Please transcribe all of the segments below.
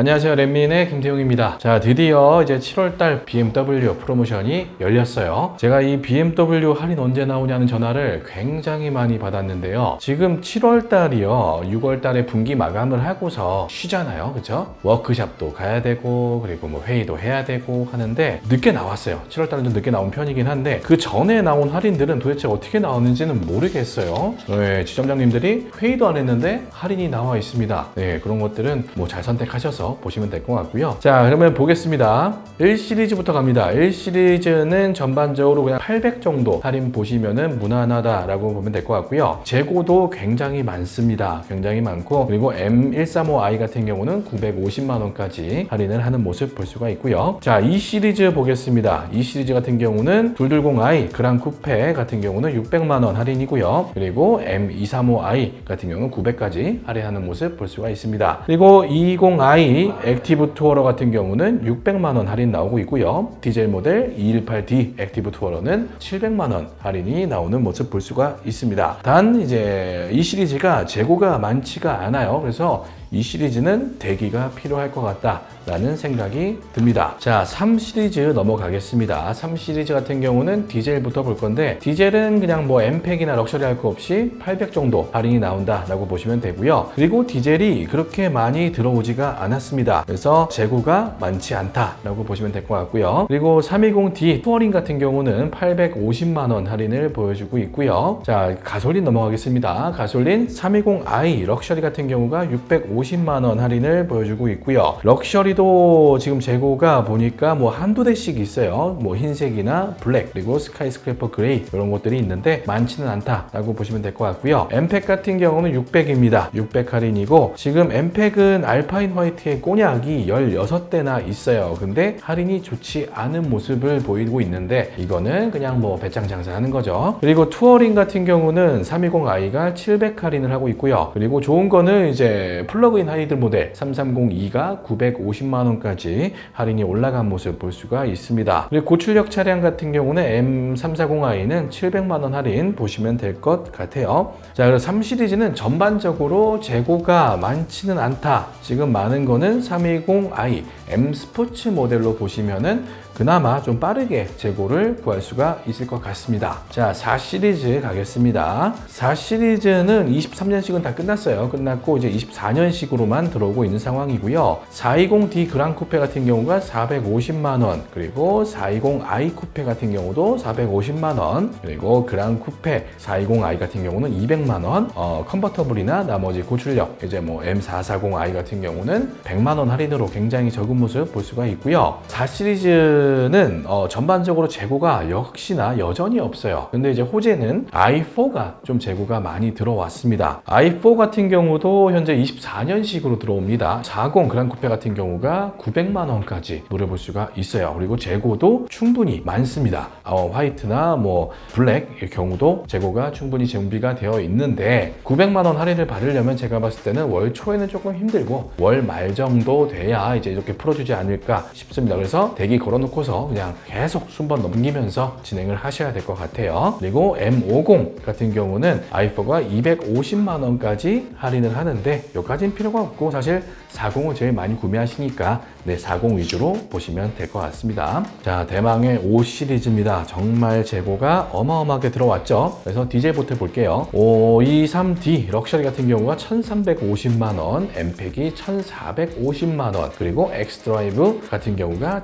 안녕하세요. 랜민의 김태용입니다. 자 드디어 이제 7월달 BMW 프로모션이 열렸어요. 제가 이 BMW 할인 언제 나오냐는 전화를 굉장히 많이 받았는데요. 지금 7월달이요. 6월달에 분기 마감을 하고서 쉬잖아요. 그쵸? 워크샵도 가야 되고 그리고 뭐 회의도 해야 되고 하는데 늦게 나왔어요. 7월달은 좀 늦게 나온 편이긴 한데 그 전에 나온 할인들은 도대체 어떻게 나오는지는 모르겠어요. 네, 지점장님들이 회의도 안 했는데 할인이 나와 있습니다. 네 그런 것들은 뭐 잘 선택하셔서 보시면 될 것 같고요. 자, 그러면 보겠습니다. 1 시리즈부터 갑니다. 1 시리즈는 전반적으로 그냥 800 정도 할인 보시면은 무난하다라고 보면 될 것 같고요. 재고도 굉장히 많습니다. 굉장히 많고 그리고 M135i 같은 경우는 950만 원까지 할인을 하는 모습 볼 수가 있고요. 자, 2 시리즈 보겠습니다. 2 시리즈 같은 경우는 220i 그랑 쿠페 같은 경우는 600만 원 할인이고요. 그리고 M235i 같은 경우는 900까지 할인하는 모습 볼 수가 있습니다. 그리고 20i 액티브 투어러 같은 경우는 600만 원 할인 나오고 있고요. 디젤 모델 218D 액티브 투어러는 700만 원 할인이 나오는 모습 볼 수가 있습니다. 단 이제 이 시리즈가 재고가 많지가 않아요. 그래서 이 시리즈는 대기가 필요할 것 같다라는 생각이 듭니다. 자, 3 시리즈 넘어가겠습니다. 3 시리즈 같은 경우는 디젤부터 볼 건데 디젤은 그냥 뭐 엠팩이나 럭셔리 할 거 없이 800 정도 할인이 나온다라고 보시면 되고요. 그리고 디젤이 그렇게 많이 들어오지가 않았습니다. 그래서 재고가 많지 않다라고 보시면 될 것 같고요. 그리고 320D 투어링 같은 경우는 850만 원 할인을 보여주고 있고요. 자, 가솔린 넘어가겠습니다. 가솔린 320i 럭셔리 같은 경우가 650 50만 원 할인을 보여주고 있고요. 럭셔리도 지금 재고가 보니까 뭐 한두 대씩 있어요. 뭐 흰색이나 블랙 그리고 스카이스크래퍼 그레이 이런 것들이 있는데 많지는 않다라고 보시면 될 것 같고요. 엠팩 같은 경우는 600입니다. 600 할인이고 지금 엠팩은 알파인 화이트의 꼬냑이 16대나 있어요. 근데 할인이 좋지 않은 모습을 보이고 있는데 이거는 그냥 뭐 배짱 장사하는 거죠. 그리고 투어링 같은 경우는 320i가 700 할인을 하고 있고요. 그리고 좋은 거는 이제 플러 플러그인 하이드 모델 330e가 950만 원까지 할인이 올라간 모습 볼 수가 있습니다. 그리고 고출력 차량 같은 경우는 M340i는 700만 원 할인 보시면 될 것 같아요. 자, 그리고 3 시리즈는 전반적으로 재고가 많지는 않다. 지금 많은 거는 320i M 스포츠 모델로 보시면은 그나마 좀 빠르게 재고를 구할 수가 있을 것 같습니다. 자, 4 시리즈 가겠습니다. 4 시리즈는 23년식은 다 끝났어요. 끝났고 이제 24년식으로만 들어오고 있는 상황이고요. 420D 그랑 쿠페 같은 경우가 450만 원, 그리고 420i 쿠페 같은 경우도 450만 원, 그리고 그랑 쿠페 420i 같은 경우는 200만 원, 어, 컨버터블이나 나머지 고출력 이제 뭐 M440i 같은 경우는 100만 원 할인으로 굉장히 적은 모습 볼 수가 있고요. 4 시리즈 는 어, 전반적으로 재고가 역시나 여전히 없어요. 근데 이제 호재는 i4가 좀 재고가 많이 들어왔습니다. i4 같은 경우도 현재 24년식으로 들어옵니다. 40 그랑쿠페 같은 경우가 900만 원까지 노려볼 수가 있어요. 그리고 재고도 충분히 많습니다. 어, 화이트나 뭐 블랙의 경우도 재고가 충분히 준비가 되어 있는데 900만 원 할인을 받으려면 제가 봤을 때는 월 초에는 조금 힘들고 월 말 정도 돼야 이제 이렇게 풀어주지 않을까 싶습니다. 그래서 대기 걸어놓고 놓고서 그냥 계속 순번 넘기면서 진행을 하셔야 될 것 같아요. 그리고 M50 같은 경우는 i4가 250만 원까지 할인을 하는데 여기까지는 필요가 없고 사실 40을 제일 많이 구매하시니까 네, 40 위주로 보시면 될 것 같습니다. 자, 대망의 5 시리즈입니다. 정말 재고가 어마어마하게 들어왔죠. 그래서 디젤부터 볼게요. 523D 럭셔리 같은 경우가 1350만 원, 엠팩이 1450만 원, 그리고 엑스드라이브 같은 경우가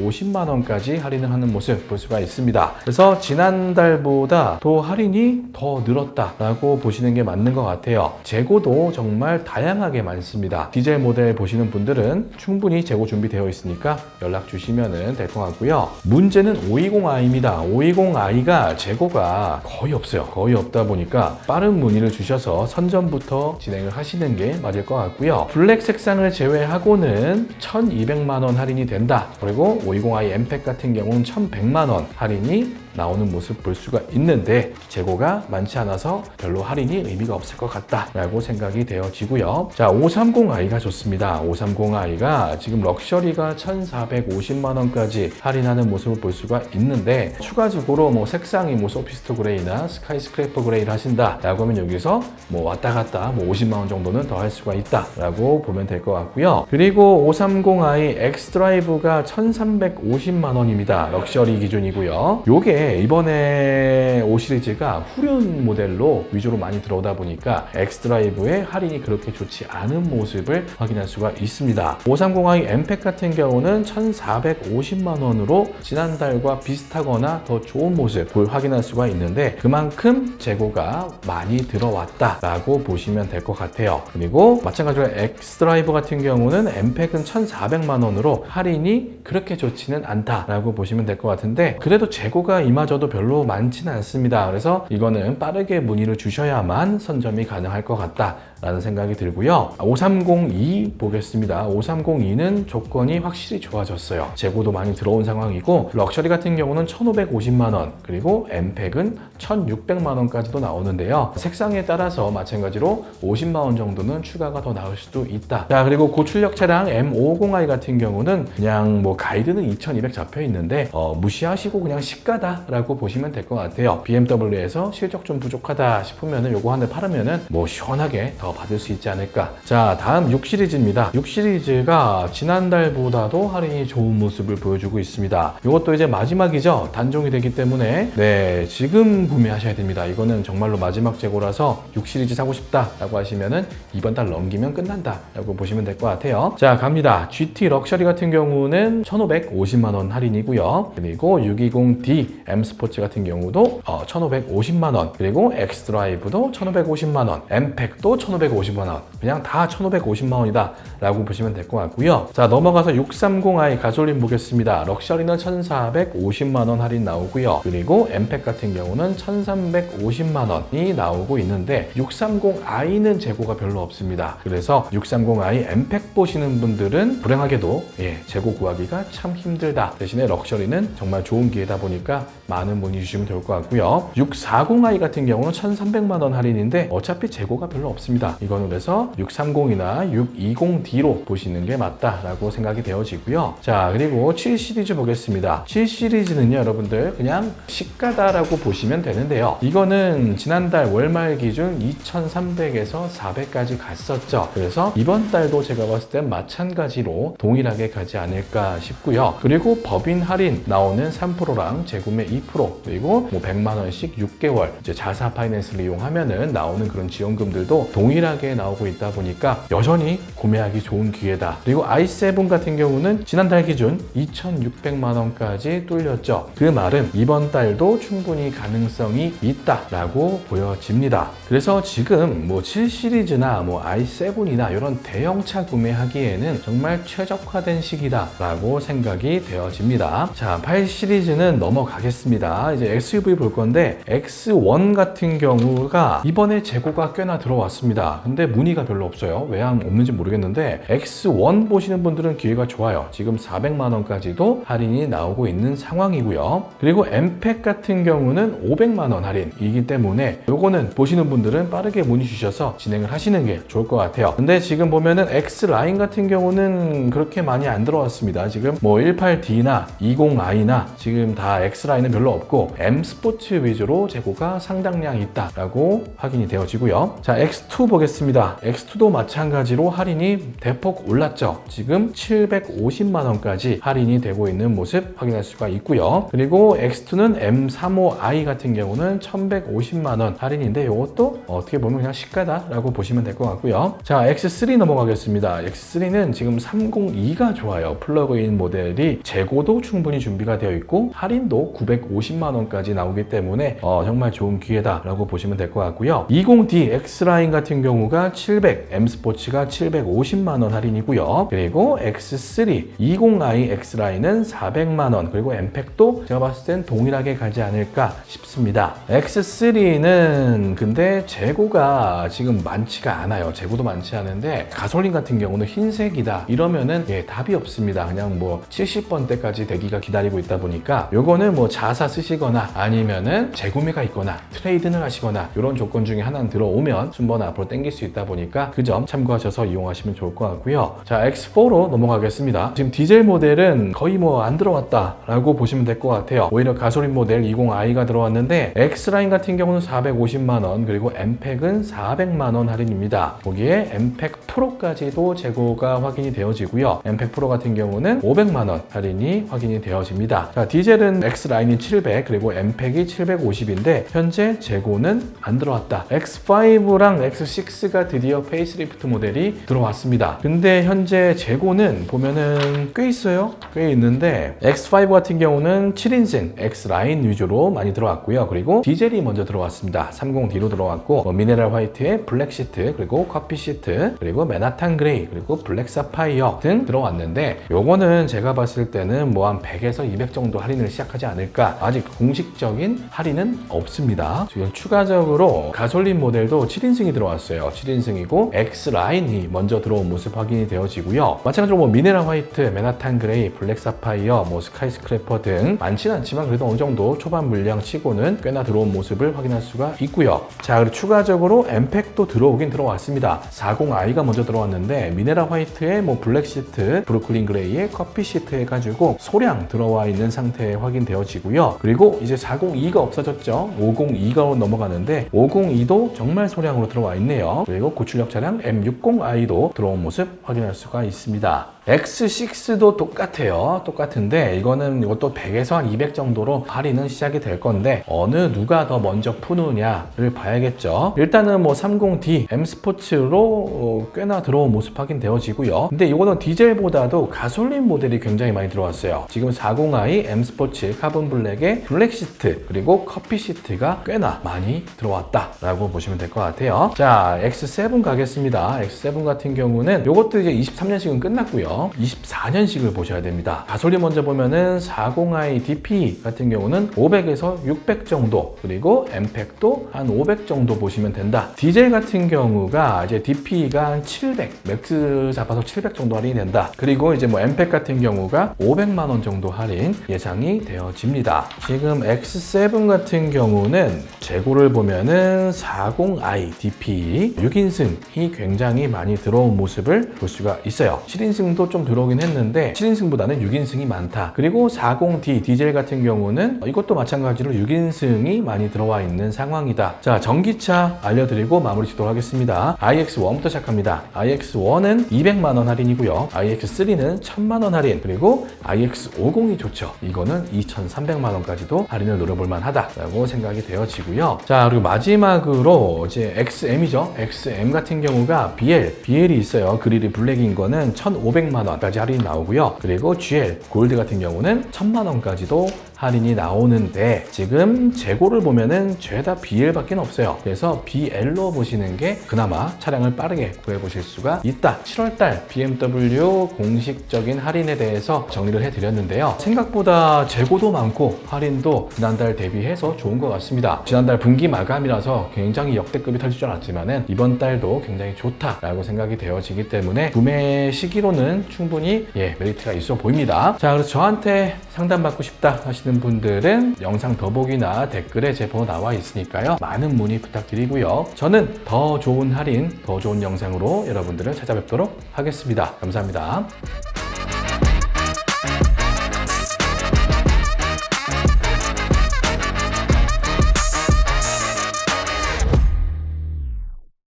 1350만 원까지 할인을 하는 모습 볼 수가 있습니다. 그래서 지난달보다 더 할인이 더 늘었다라고 보시는 게 맞는 것 같아요. 재고도 정말 다양하게 많습니다. 디젤 모델 보시는 분들은 충분히 재고 준비되어 있으니까 연락 주시면 될 것 같고요. 문제는 520i입니다. 520i가 재고가 거의 없어요. 거의 없다 보니까 빠른 문의를 주셔서 선점부터 진행을 하시는 게 맞을 것 같고요. 블랙 색상을 제외하고는 1200만 원 할인이 된다. 그리고 520i 엠팩 같은 경우는 1100만 원 할인이 나오는 모습 볼 수가 있는데 재고가 많지 않아서 별로 할인이 의미가 없을 것 같다라고 생각이 되어지고요. 자, 530i가 좋습니다. 530i가 지금 럭셔리가 1,450만 원까지 할인하는 모습을 볼 수가 있는데 추가적으로 뭐 색상이 뭐 소피스트 그레이나 스카이스크래퍼 그레이를 하신다라고 하면 여기서 뭐 왔다 갔다 뭐 50만 원 정도는 더 할 수가 있다라고 보면 될 것 같고요. 그리고 530i X 드라이브가 1,350만 원입니다. 럭셔리 기준이고요. 요게 이번에 5 시리즈가 후륜 모델로 위주로 많이 들어오다 보니까 X 드라이브의 할인이 그렇게 좋지 않은 모습을 확인할 수가 있습니다. 530i 엠팩 같은 경우는 1,450만 원으로 지난달과 비슷하거나 더 좋은 모습을 확인할 수가 있는데 그만큼 재고가 많이 들어왔다라고 보시면 될 것 같아요. 그리고 마찬가지로 X 드라이브 같은 경우는 엠팩은 1,400만 원으로 할인이 그렇게 좋지는 않다라고 보시면 될 것 같은데 그래도 재고가 이마저도 별로 많지는 않습니다. 그래서 이거는 빠르게 문의를 주셔야만 선점이 가능할 것 같다. 라는 생각이 들고요. 5302 보겠습니다. 5302는 조건이 확실히 좋아졌어요. 재고도 많이 들어온 상황이고 럭셔리 같은 경우는 1,550만 원 그리고 엠팩은 1,600만 원까지도 나오는데요. 색상에 따라서 마찬가지로 50만 원 정도는 추가가 더 나올 수도 있다. 자 그리고 고출력 차량 M550i 같은 경우는 그냥 뭐 가이드는 2,200 잡혀 있는데 어, 무시하시고 그냥 시가다 라고 보시면 될 것 같아요. BMW에서 실적 좀 부족하다 싶으면 은 요거 한 대 팔으면 은 뭐 시원하게 더 받을 수 있지 않을까. 자, 다음 6 시리즈입니다. 6 시리즈가 지난달보다도 할인이 좋은 모습을 보여주고 있습니다. 이것도 이제 마지막이죠. 단종이 되기 때문에 네, 지금 구매하셔야 됩니다. 이거는 정말로 마지막 재고라서 6 시리즈 사고 싶다 라고 하시면은 이번 달 넘기면 끝난다 라고 보시면 될 것 같아요. 자, 갑니다. GT 럭셔리 같은 경우는 1,550만 원 할인이고요. 그리고 620D M 스포츠 같은 경우도 어, 1,550만 원. 그리고 X 드라이브도 1,550만 원. 엠팩도 1,550만 원. 그냥 다 1,550만 원이다. 라고 보시면 될 것 같고요. 자, 넘어가서 630i 가솔린 보겠습니다. 럭셔리는 1,450만 원 할인 나오고요. 그리고 엠팩 같은 경우는 1,350만 원이 나오고 있는데 630i는 재고가 별로 없습니다. 그래서 630i 엠팩 보시는 분들은 불행하게도 예, 재고 구하기가 참 힘들다. 대신에 럭셔리는 정말 좋은 기회다 보니까 많은 문의 주시면 좋을 것 같고요. 640i 같은 경우는 1,300만 원 할인인데 어차피 재고가 별로 없습니다. 이거는 그래서 630이나 620D로 보시는 게 맞다라고 생각이 되어지고요. 자, 그리고 7 시리즈 보겠습니다. 7 시리즈는요, 여러분들 그냥 시가다라고 보시면 되는데요. 이거는 지난달 월말 기준 2,300에서 400까지 갔었죠. 그래서 이번 달도 제가 봤을 땐 마찬가지로 동일하게 가지 않을까 싶고요. 그리고 법인 할인 나오는 3%랑 재구매 2% 그리고 뭐 100만 원씩 6개월 이제 자사 파이낸스를 이용하면은 나오는 그런 지원금들도 동일 하게 나오고 있다 보니까 여전히 구매하기 좋은 기회다. 그리고 i7 같은 경우는 지난달 기준 2,600만 원까지 뚫렸죠. 그 말은 이번 달도 충분히 가능성이 있다라고 보여집니다. 그래서 지금 뭐 7 시리즈나 뭐 i7이나 이런 대형차 구매하기에는 정말 최적화된 시기다라고 생각이 되어집니다. 자, 8 시리즈는 넘어가겠습니다. 이제 SUV 볼 건데 X1 같은 경우가 이번에 재고가 꽤나 들어왔습니다. 근데 문의가 별로 없어요. 왜 안 없는지 모르겠는데 X1 보시는 분들은 기회가 좋아요. 지금 400만 원까지도 할인이 나오고 있는 상황이고요. 그리고 엠팩 같은 경우는 500만 원 할인이기 때문에 요거는 보시는 분들은 빠르게 문의 주셔서 진행을 하시는 게 좋을 것 같아요. 근데 지금 보면은 X 라인 같은 경우는 그렇게 많이 안 들어왔습니다. 지금 뭐 18D나 20i나 지금 다 X 라인은 별로 없고 M 스포츠 위주로 재고가 상당량 있다라고 확인이 되어지고요. 자, X2 보겠습니다. X2도 마찬가지로 할인이 대폭 올랐죠. 지금 750만 원까지 할인이 되고 있는 모습 확인할 수가 있고요. 그리고 X2는 M35i 같은 경우는 1150만 원 할인인데 이것도 어떻게 보면 그냥 시가다라고 보시면 될 것 같고요. 자, X3 넘어가겠습니다. X3는 지금 302가 좋아요. 플러그인 모델이 재고도 충분히 준비가 되어 있고 할인도 950만 원까지 나오기 때문에 어, 정말 좋은 기회다라고 보시면 될 것 같고요. 20D X라인 같은 경우가 700, M 스포츠가 750만 원 할인이고요. 그리고 X3 20i X 라인은 400만 원. 그리고 엠팩도 제가 봤을 땐 동일하게 가지 않을까 싶습니다. X3는 근데 재고가 지금 많지가 않아요. 재고도 많지 않은데 가솔린 같은 경우는 흰색이다. 이러면은 예, 답이 없습니다. 그냥 뭐 70번대까지 대기가 기다리고 있다 보니까 요거는 뭐 자사 쓰시거나 아니면은 재구매가 있거나 트레이드를 하시거나 이런 조건 중에 하나는 들어오면 순번 앞으로 땡길 수 있다 보니까 그 점 참고하셔서 이용하시면 좋을 것 같고요. 자, X4로 넘어가겠습니다. 지금 디젤 모델은 거의 뭐 안 들어왔다라고 보시면 될 것 같아요. 오히려 가솔린 모델 20i가 들어왔는데 X라인 같은 경우는 450만 원 그리고 M팩은 400만 원 할인입니다. 거기에 M팩 프로까지도 재고가 확인이 되어지고요. M팩 프로 같은 경우는 500만 원 할인이 확인이 되어집니다. 자, 디젤은 X라인이 700 그리고 M팩이 750인데 현재 재고는 안 들어왔다. X5랑 X6 가 드디어 페이스리프트 모델이 들어왔습니다. 근데 현재 재고는 보면은 꽤 있어요. 꽤 있는데 X5 같은 경우는 7인승 X라인 위주로 많이 들어왔고요. 그리고 디젤이 먼저 들어왔습니다. 30D로 들어왔고 뭐 미네랄 화이트에 블랙 시트 그리고 커피 시트 그리고 맨하탄 그레이 그리고 블랙 사파이어 등 들어왔는데 요거는 제가 봤을 때는 뭐 한 100에서 200 정도 할인을 시작하지 않을까 아직 공식적인 할인은 없습니다. 지금 추가적으로 가솔린 모델도 7인승이 들어왔어요. 7인승이고 X라인이 먼저 들어온 모습 확인이 되어지고요. 마찬가지로 뭐 미네랄 화이트, 맨하탄 그레이, 블랙 사파이어, 뭐 스카이 스크래퍼 등 많지는 않지만 그래도 어느 정도 초반 물량 치고는 꽤나 들어온 모습을 확인할 수가 있고요. 자, 그리고 추가적으로 엠팩도 들어오긴 들어왔습니다. 40i가 먼저 들어왔는데 미네랄 화이트에 뭐 블랙 시트, 브루클린 그레이에 커피 시트 해가지고 소량 들어와 있는 상태에 확인되어지고요. 그리고 이제 402가 없어졌죠. 502가 넘어가는데 502도 정말 소량으로 들어와 있네요. 그리고 고출력 차량 M60i도 들어온 모습 확인할 수가 있습니다. X6도 똑같아요. 똑같은데 이거는 이것도 100에서 한 200 정도로 할인은 시작이 될 건데 어느 누가 더 먼저 푸느냐를 봐야겠죠. 일단은 뭐 30D M 스포츠로 어, 꽤나 들어온 모습 확인되어지고요. 근데 이거는 디젤보다도 가솔린 모델이 굉장히 많이 들어왔어요. 지금 40i M 스포츠 카본 블랙에 블랙 시트 그리고 커피 시트가 꽤나 많이 들어왔다라고 보시면 될 것 같아요. 자, X7 가겠습니다. X7 같은 경우는 이것도 이제 23년식은 끝났고요. 24년식을 보셔야 됩니다. 가솔린 먼저 보면은 40i DP 같은 경우는 500에서 600 정도 그리고 M팩도 한 500 정도 보시면 된다. 디젤 같은 경우가 이제 DP가 한 700, 맥스 잡아서 700 정도 할인이 된다. 그리고 이제 뭐 M팩 같은 경우가 500만 원 정도 할인 예상이 되어집니다. 지금 X7 같은 경우는 재고를 보면은 40i DP 6인승이 굉장히 많이 들어온 모습을 볼 수가 있어요. 7인승도 좀 들어오긴 했는데 7인승보다는 6인승이 많다. 그리고 40D 디젤 같은 경우는 이것도 마찬가지로 6인승이 많이 들어와 있는 상황이다. 자, 전기차 알려드리고 마무리 짓도록 하겠습니다. iX1부터 시작합니다. iX1은 200만 원 할인이고요. iX3는 1000만 원 할인. 그리고 iX50이 좋죠. 이거는 2,300만 원까지도 할인을 노려볼 만하다라고 생각이 되어지고요. 자, 그리고 마지막으로 이제 XM이죠. XM 같은 경우가 BL, BL이 있어요. 그릴이 블랙인 거는 1,500만 원 까지 할인이 나오고요. 그리고 GL, 골드 같은 경우는 1,000만 원까지도 할인이 나오는데 지금 재고를 보면은 죄다 BL밖에 없어요. 그래서 BL로 보시는 게 그나마 차량을 빠르게 구해보실 수가 있다. 7월달 BMW 공식적인 할인에 대해서 정리를 해드렸는데요. 생각보다 재고도 많고 할인도 지난달 대비해서 좋은 것 같습니다. 지난달 분기 마감이라서 굉장히 역대급이 터질 줄 알았지만은 이번 달도 굉장히 좋다라고 생각이 되어지기 때문에 구매 시기로는 충분히 예 메리트가 있어 보입니다. 자 그래서 저한테 상담받고 싶다 하시 는 분들은 영상 더보기나 댓글에 제 번호 나와 있으니까요. 많은 문의 부탁드리고요. 저는 더 좋은 할인, 더 좋은 영상으로 여러분들을 찾아뵙도록 하겠습니다. 감사합니다.